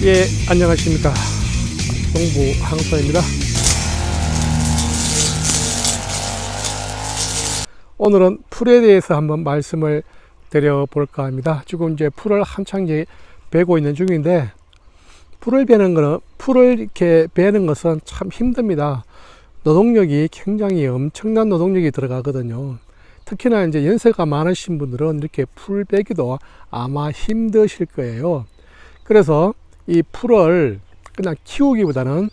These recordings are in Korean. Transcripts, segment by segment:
예, 안녕하십니까. 동부 항소입니다. 오늘은 풀에 대해서 한번 말씀을 드려볼까 합니다. 지금 이제 풀을 한창 이제 베고 있는 중인데, 풀을 베는 거는, 풀을 이렇게 베는 것은 참 힘듭니다. 노동력이 굉장히 엄청난 노동력이 들어가거든요. 특히나 이제 연세가 많으신 분들은 이렇게 풀 베기도 아마 힘드실 거예요. 그래서 이 풀을 그냥 키우기보다는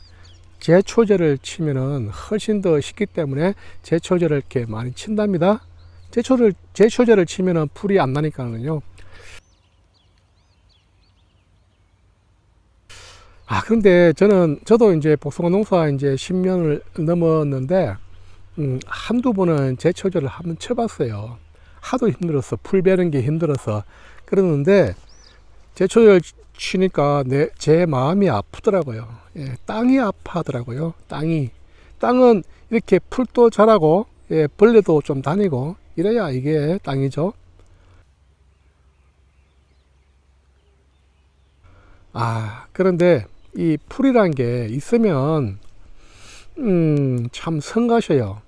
제초제를 치면은 훨씬 더 쉽기 때문에 제초제를 이렇게 많이 친답니다. 제초를 제초제를 치면은 풀이 안 나니까는요. 아 그런데 저는 저도 이제 복숭아 농사 이제 10년을 넘었는데 음, 한두 번은 제초제를 한번 쳐봤어요. 하도 힘들어서 풀 베는 게 힘들어서 그러는데 제초제를 치니까 내, 제 마음이 아프더라고요. 예, 땅이 아파하더라고요. 땅이. 땅은 이렇게 풀도 자라고, 예, 벌레도 좀 다니고, 이래야 이게 땅이죠. 아, 그런데 이 풀이란 게 있으면, 음, 참 성가셔요.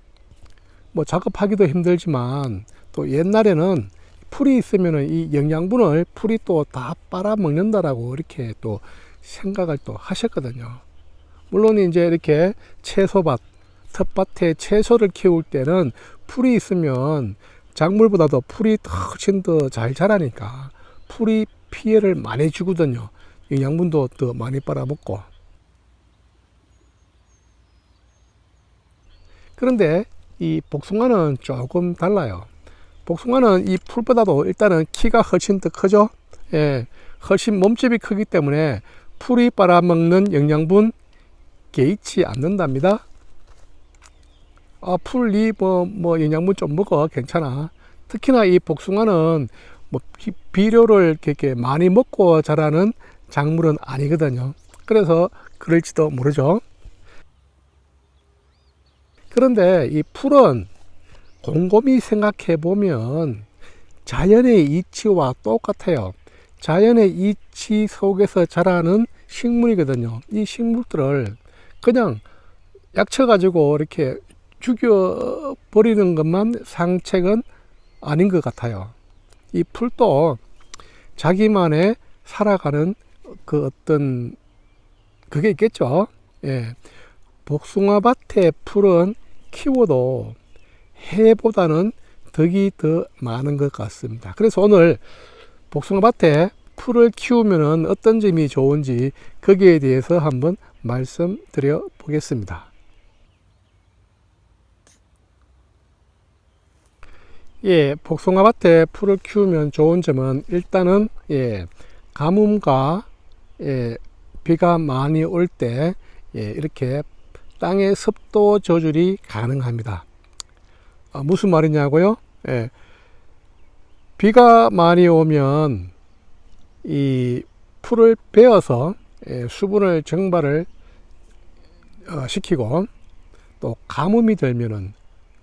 뭐 작업하기도 힘들지만, 또 옛날에는 풀이 있으면은 이 영양분을 풀이 또 다 빨아먹는다라고 이렇게 또 생각을 또 하셨거든요. 물론 이제 이렇게 채소밭, 텃밭에 채소를 키울 때는 풀이 있으면 작물보다도 풀이 훨씬 더 잘 자라니까 풀이 피해를 많이 주거든요. 영양분도 더 많이 빨아먹고. 그런데 이 복숭아는 조금 달라요. 복숭아는 이 풀보다도 일단은 키가 훨씬 더 크죠. 예, 훨씬 몸집이 크기 때문에 풀이 빨아먹는 영양분 개의치 않는답니다. 아, 풀이 뭐, 뭐 영양분 좀 먹어 괜찮아. 특히나 이 복숭아는 뭐 비, 비료를 이렇게 많이 먹고 자라는 작물은 아니거든요. 그래서 그럴지도 모르죠. 그런데 이 풀은 곰곰이 생각해 보면 자연의 이치와 똑같아요. 자연의 이치 속에서 자라는 식물이거든요. 이 식물들을 그냥 약쳐 가지고 이렇게 죽여 버리는 것만 상책은 아닌 것 같아요. 이 풀도 자기만의 살아가는 그 어떤 그게 있겠죠. 예. 복숭아 밭의 풀은 키워도 해보다는 덕이 더 많은 것 같습니다. 그래서 오늘 복숭아 밭에 풀을 키우면 어떤 점이 좋은지 거기에 대해서 한번 말씀드려 보겠습니다. 예, 복숭아 밭에 풀을 키우면 좋은 점은 일단은 예, 가뭄과 예, 비가 많이 올때 예, 이렇게 땅의 습도 조절이 가능합니다. 아, 무슨 말이냐고요? 예, 비가 많이 오면 이 풀을 베어서 예, 수분을 증발을 어, 시키고 또 가뭄이 들면은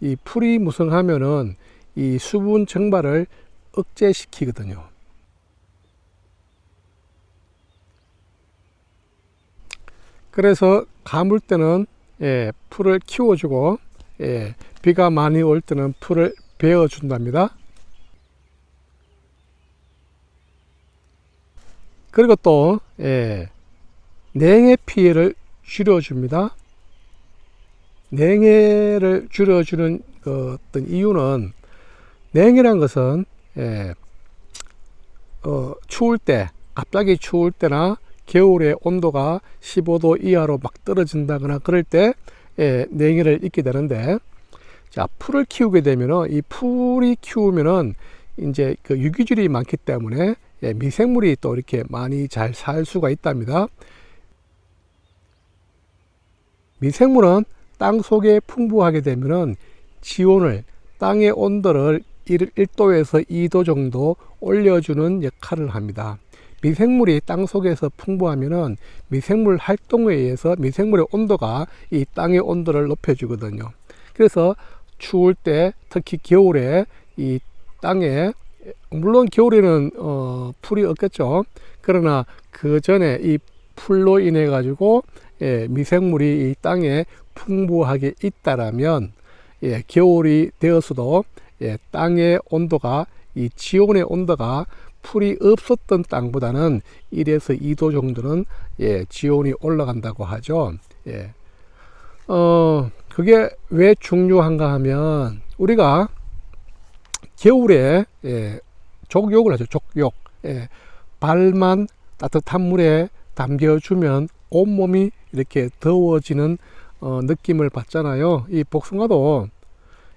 이 풀이 무성하면은 이 수분 증발을 억제시키거든요. 그래서 가물 때는 예, 풀을 키워주고 예, 비가 많이 올 때는 풀을 베어 준답니다. 그리고 또 예, 냉해 피해를 줄여줍니다. 냉해를 줄여주는 그 어떤 이유는 냉해란 것은 예, 어, 추울 때 갑자기 추울 때나 겨울에 온도가 15도 이하로 막 떨어진다거나 그럴 때 예, 냉해를 입게 되는데 자 풀을 키우게 되면은 이 풀이 키우면은 이제 그 유기질이 많기 때문에 예, 미생물이 또 이렇게 많이 잘 살 수가 있답니다. 미생물은 땅 속에 풍부하게 되면은 지온을 땅의 온도를 1도에서 2도 정도 올려주는 역할을 합니다. 미생물이 땅 속에서 풍부하면은 미생물 활동에 의해서 미생물의 온도가 이 땅의 온도를 높여주거든요. 그래서 추울 때 특히 겨울에 이 땅에 물론 겨울에는 어, 풀이 없겠죠. 그러나 그 전에 이 풀로 인해 가지고 예, 미생물이 이 땅에 풍부하게 있다라면 예, 겨울이 되었어도 예, 땅의 온도가 이 지온의 온도가 풀이 없었던 땅보다는 1에서 2도 정도는 예, 지온이 올라간다고 하죠. 예. 어, 그게 왜 중요한가 하면 우리가 겨울에 예, 족욕을 하죠. 족욕. 예, 발만 따뜻한 물에 담겨주면 온몸이 이렇게 더워지는 어, 느낌을 받잖아요. 이 복숭아도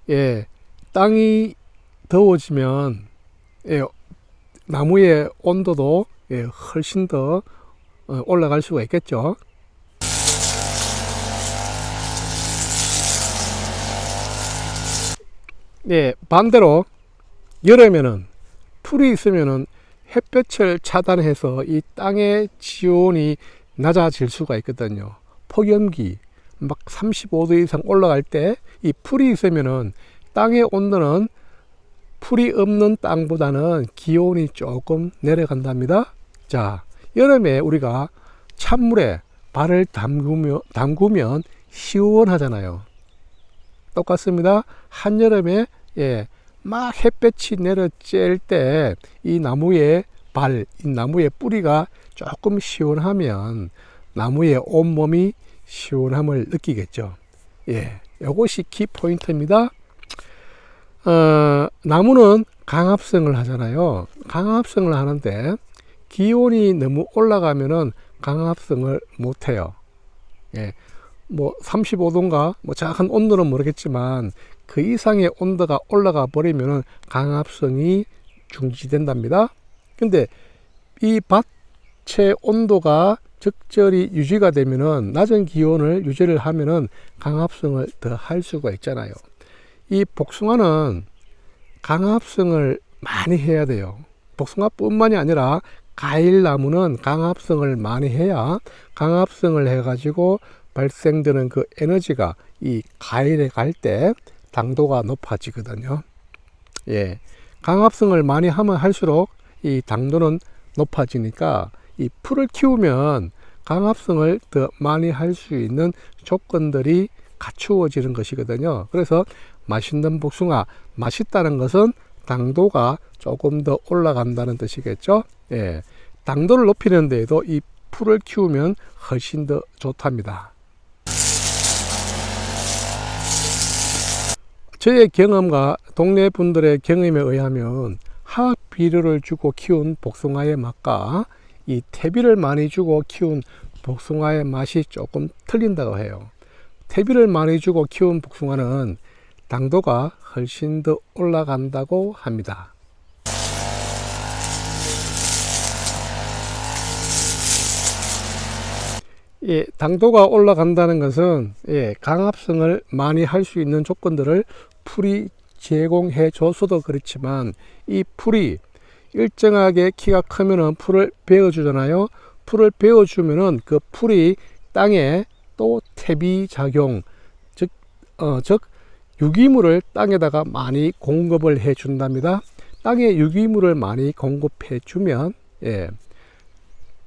예, 땅이 더워지면 예, 나무의 온도도 예, 훨씬 더 어, 올라갈 수가 있겠죠. 예, 반대로 여름에는 풀이 있으면은 햇볕을 차단해서 이 땅의 지온이 낮아질 수가 있거든요. 폭염기 막 35도 이상 올라갈 때 이 풀이 있으면은 땅의 온도는 풀이 없는 땅보다는 기온이 조금 내려간답니다. 자, 여름에 우리가 찬물에 발을 담그면, 담그면 시원하잖아요. 똑같습니다. 한여름에 예, 막 햇볕이 내려쬐을 때 이 나무의 발, 이 나무의 뿌리가 조금 시원하면 나무의 온몸이 시원함을 느끼겠죠. 예, 이것이 키 포인트입니다. 어, 나무는 강합성을 하잖아요. 강합성을 하는데 기온이 너무 올라가면은 강합성을 못 해요. 예. 뭐 35도인가 뭐 정확한 온도는 모르겠지만 그 이상의 온도가 올라가 버리면은 강합성이 중지된답니다. 근데 이 밭의 온도가 적절히 유지가 되면은 낮은 기온을 유지를 하면은 강합성을 더 할 수가 있잖아요. 이 복숭아는 강합성을 많이 해야 돼요. 복숭아뿐만이 아니라 과일나무는 강합성을 많이 해야 강합성을 해가지고 발생되는 그 에너지가 이 과일에 갈 때 당도가 높아지거든요. 예. 강합성을 많이 하면 할수록 이 당도는 높아지니까 이 풀을 키우면 강합성을 더 많이 할 수 있는 조건들이 갖추어지는 것이거든요. 그래서 맛있는 복숭아, 맛있다는 것은 당도가 조금 더 올라간다는 뜻이겠죠. 예. 당도를 높이는 데에도 이 풀을 키우면 훨씬 더 좋답니다. 저의 경험과 동네 분들의 경험에 의하면 화학 비료를 주고 키운 복숭아의 맛과 이 퇴비를 많이 주고 키운 복숭아의 맛이 조금 틀린다고 해요. 퇴비를 많이 주고 키운 복숭아는 당도가 훨씬 더 올라간다고 합니다. 예, 당도가 올라간다는 것은 예, 강합성을 많이 할 수 있는 조건들을 풀이 제공해 줬어도 그렇지만 이 풀이 일정하게 키가 크면은 풀을 베어 주잖아요. 풀을 베어 주면은 그 풀이 땅에 또 퇴비 작용 즉, 어, 즉 유기물을 땅에다가 많이 공급을 해 준답니다. 땅에 유기물을 많이 공급해 주면 예,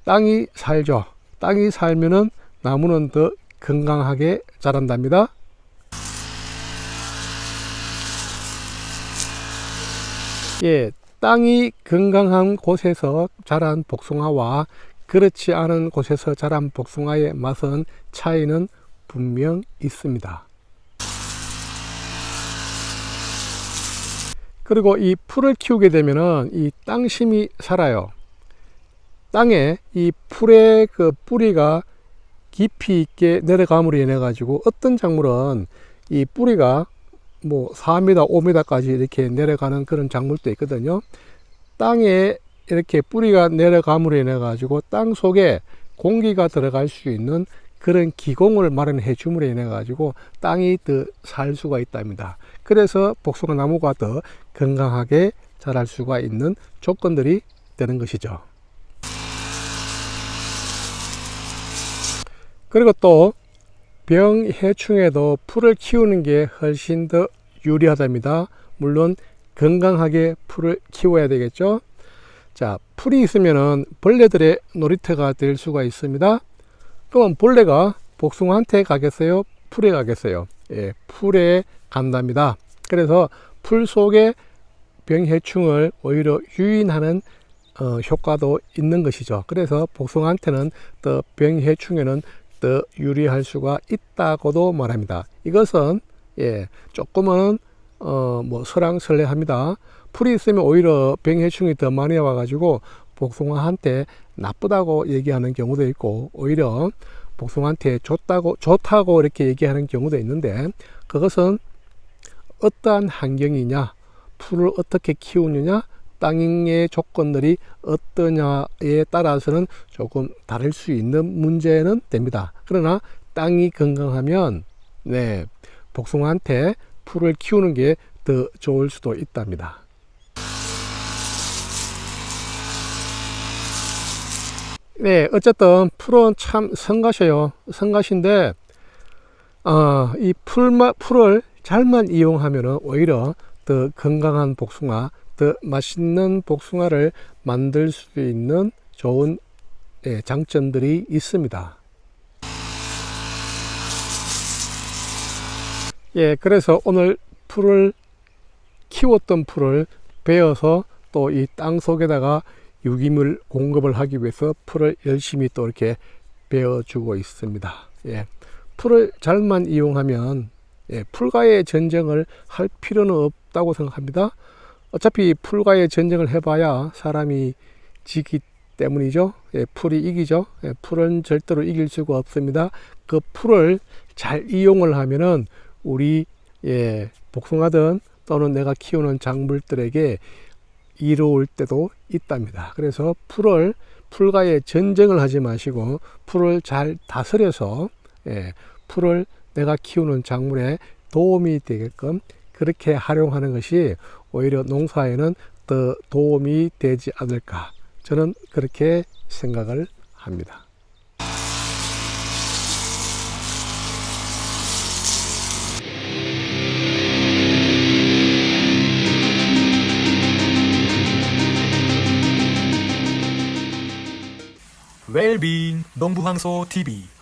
땅이 살죠. 땅이 살면은 나무는 더 건강하게 자란답니다. 예, 땅이 건강한 곳에서 자란 복숭아와 그렇지 않은 곳에서 자란 복숭아의 맛은 차이는 분명 있습니다. 그리고 이 풀을 키우게 되면은 이 땅심이 살아요. 땅에 이 풀의 그 뿌리가 깊이 있게 내려감으로 인해 가지고 어떤 작물은 이 뿌리가 뭐 4m, 5m까지 이렇게 내려가는 그런 작물도 있거든요. 땅에 이렇게 뿌리가 내려감으로 인해 가지고 땅 속에 공기가 들어갈 수 있는 그런 기공을 마련해 줌으로 인해 가지고 땅이 더 살 수가 있답니다. 그래서 복숭아 나무가 더 건강하게 자랄 수가 있는 조건들이 되는 것이죠. 그리고 또 병해충에도 풀을 키우는 게 훨씬 더 유리하답니다. 물론 건강하게 풀을 키워야 되겠죠. 자, 풀이 있으면은 벌레들의 놀이터가 될 수가 있습니다. 그럼 벌레가 복숭아한테 가겠어요? 풀에 가겠어요? 예, 풀에 간답니다. 그래서 풀 속에 병해충을 오히려 유인하는 어, 효과도 있는 것이죠. 그래서 복숭아한테는 더 병해충에는 더 유리할 수가 있다고도 말합니다. 이것은 예, 조금은 어, 뭐 설랑설레합니다. 풀이 있으면 오히려 병해충이 더 많이 와가지고 복숭아한테 나쁘다고 얘기하는 경우도 있고 오히려 복숭아한테 좋다고 좋다고 이렇게 얘기하는 경우도 있는데 그것은 어떠한 환경이냐 풀을 어떻게 키우느냐 땅의 조건들이 어떠냐에 따라서는 조금 다를 수 있는 문제는 됩니다. 그러나 땅이 건강하면 네 복숭아한테 풀을 키우는 게 더 좋을 수도 있답니다. 네, 어쨌든 풀은 참 성가셔요. 성가신데, 어, 이 풀마, 풀을 잘만 이용하면 오히려 더 건강한 복숭아, 더 맛있는 복숭아를 만들 수 있는 좋은 예, 장점들이 있습니다. 예, 그래서 오늘 풀을 키웠던 풀을 베어서 또 이 땅 속에다가 유기물 공급을 하기 위해서 풀을 열심히 또 이렇게 베어주고 있습니다. 예, 풀을 잘만 이용하면 예, 풀과의 전쟁을 할 필요는 없다고 생각합니다. 어차피 풀과의 전쟁을 해봐야 사람이 지기 때문이죠. 예, 풀이 이기죠. 예, 풀은 절대로 이길 수가 없습니다. 그 풀을 잘 이용을 하면은 우리 예, 복숭아든 또는 내가 키우는 작물들에게 이로울 때도 있답니다. 그래서 풀을 풀과의 전쟁을 하지 마시고 풀을 잘 다스려서 예, 풀을 내가 키우는 작물에 도움이 되게끔 그렇게 활용하는 것이 오히려 농사에는 더 도움이 되지 않을까 저는 그렇게 생각을 합니다. 웰빙 농부황소 TV